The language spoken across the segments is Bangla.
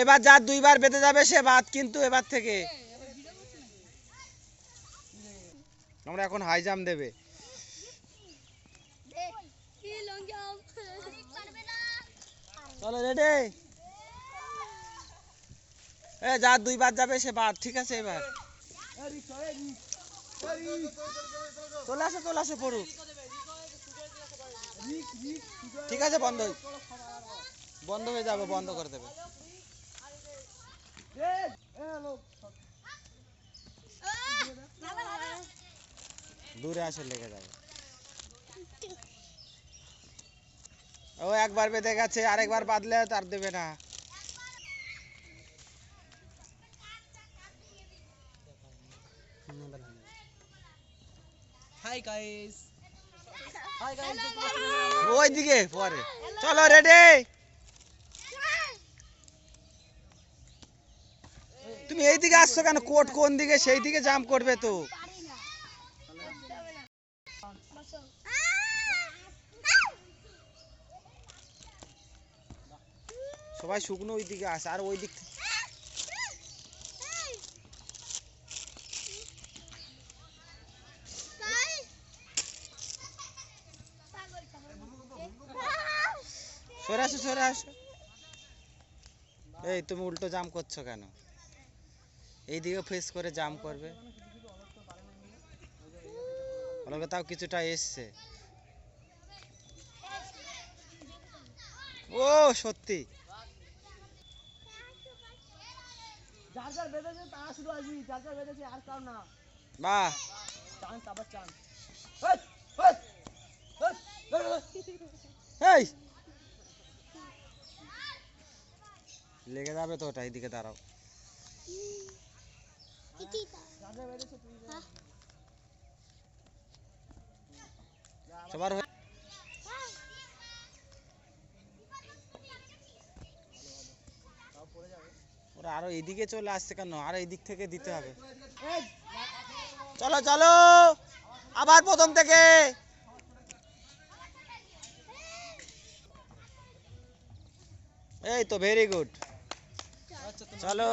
এবার যার দুইবার বেঁধে যাবে সে বাদ কিন্তু এবার থেকে। আমরা এখন হাই জাম্প দেবে। চলো রেডি এ যার দুইবার যাবে সে বাদ, ঠিক আছে এবার। চলে আসো চলে আসো, পড়ুক। ঠিক আছে, বন্ধ বন্ধ হয়ে যাবে, বন্ধ করে দেবে। দূরে আসে লেগে যাবে। ও একবার বেঁধে গেছে আরেকবার বাঁধলে তার দেবে না। হাই গাইস হাই গাইস ওইদিকে পরে। চলো রেডি তুমি এই দিকে আসছো কেন? কোট কোন দিকে? সেই দিকে জাম্প করবে তো। সবাই শুকনো ওই দিকে আসে, আর ওই দিক সরে আসো সরে আসো। এই তুমি উল্টো জাম করছ কেন? এইদিকে ফেস করে জাম করবে। তাও কিছুটা এসছে। ও সত্যি। বাহ। লেগে যাবে তো ওটা এইদিকে দাঁড়াও যার যার বেঁধেছে তুই সবার ওরা আরও এইদিকে চলে আসছে কেন? আর এই দিক থেকে দিতে হবে। চলো চলো! আবার প্রথম থেকে! এই তো ভেরি গুড চলো।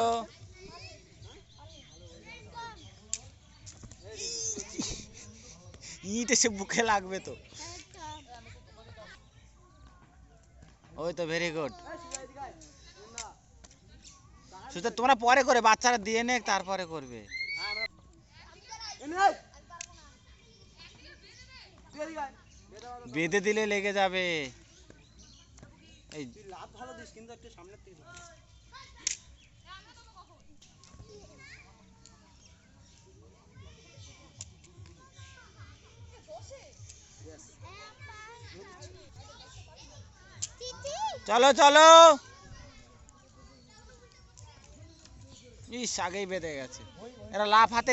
ইট এসে বুকে লাগবে তো। ওই তো ভেরি গুড সুতরাং তোমরা পরে করে, বাচ্চারা দিয়ে নে তারপরে করবে। বেঁধে দিলে লেগে যাবে। এই লাভ ভালো দিস কিন্তু একটু সামনের থেকে চলো চলো। ইস, আগেই বেঁধে গেছে। এরা লাফ হাতে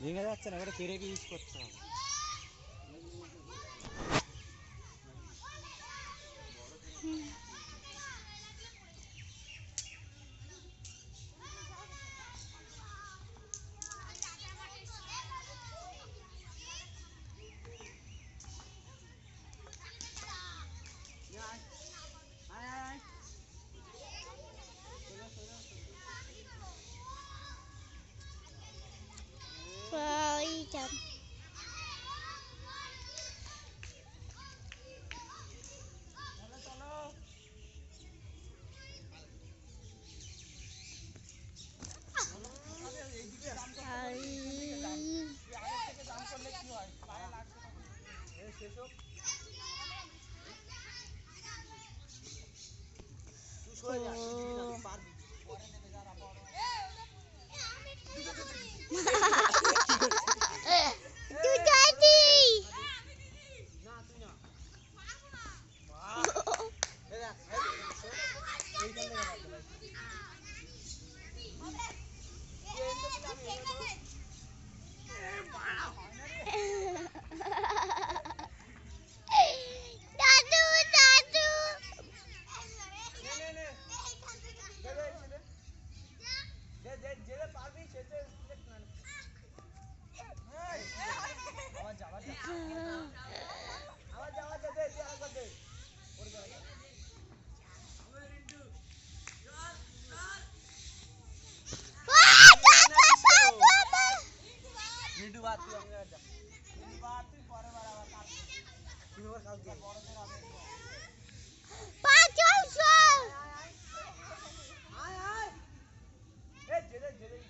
ভেঙে যাচ্ছে না, ওটা পেরে ইউজ করতে হবে। বাদ দিলাম এটা তিনবার তুই পরে বার আবার কাল তিনবার কাল দিয়ে বড়দের আছে পা চল চল আয় আয় এ জেরে জেরে